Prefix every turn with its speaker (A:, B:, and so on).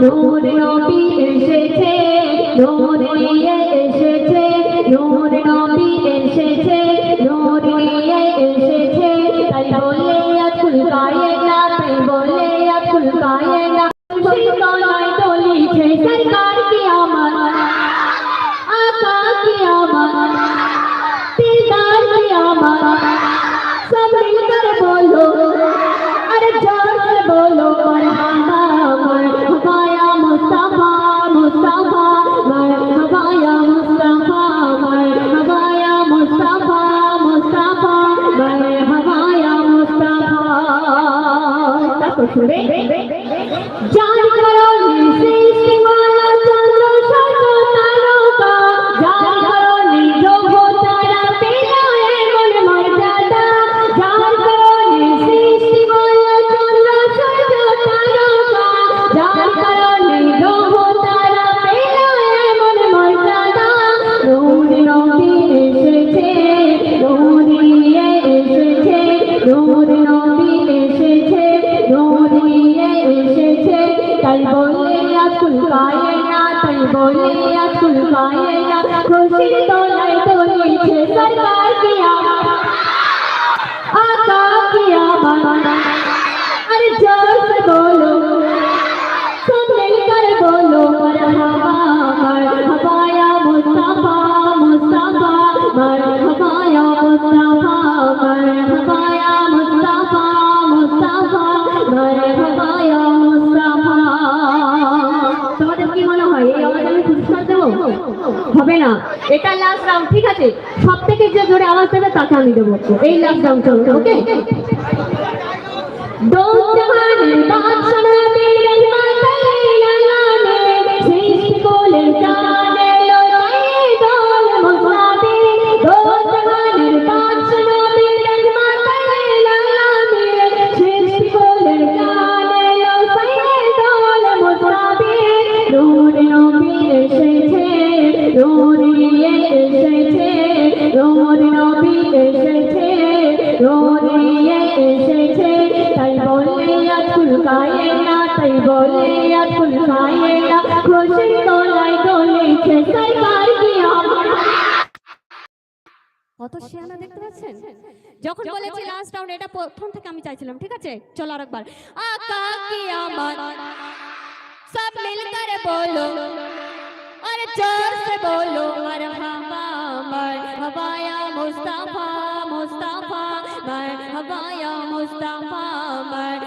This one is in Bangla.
A: নূর নবী এসেছে নূর Ve, ve, ve. তাই বলে আকুল পায়ে না, তাই বলে আকুল পায়ে না। খুশি তোলায় তোলিছে সরকার কিয়া আকা কিয়া বানা আরে জোর সে বলো সব মিলকর বলো, মারহাবা মারহাবা ইয়া মুস্তাফা মুস্তাফা মারহাবা ইয়া মুস্তাফা মারহাবা ইয়া মুস্তাফা মুস্তাফা, মারহাবা হবে না। এটা লাস্ট রাউন্ড ঠিক আছে? সব থেকে যে জোরে আওয়াজ দেবে, তাকে আমি দেবো। এই লাস্ট রাউন্ড চলবে ওকে দো এসেছে তাই বলে আজ ফুল খায় না তাই বলে আজ ফুল খায় না। খুশি তলায় গলেছে তাই পাই কি
B: কত শিয়ানা দেখতে পাচ্ছেন? যখন বলেছি লাস্ট রাউন্ড এটা প্রথম থেকে আমি চাইছিলাম ঠিক আছে? চলো আরেকবার। আকা কি আমার? সব মিলকর বলো। আর জোর সে বলো মারহাবা মারহাবা মুস্তাফা মুস্তাফা। मर हवाया मुस्तफा मर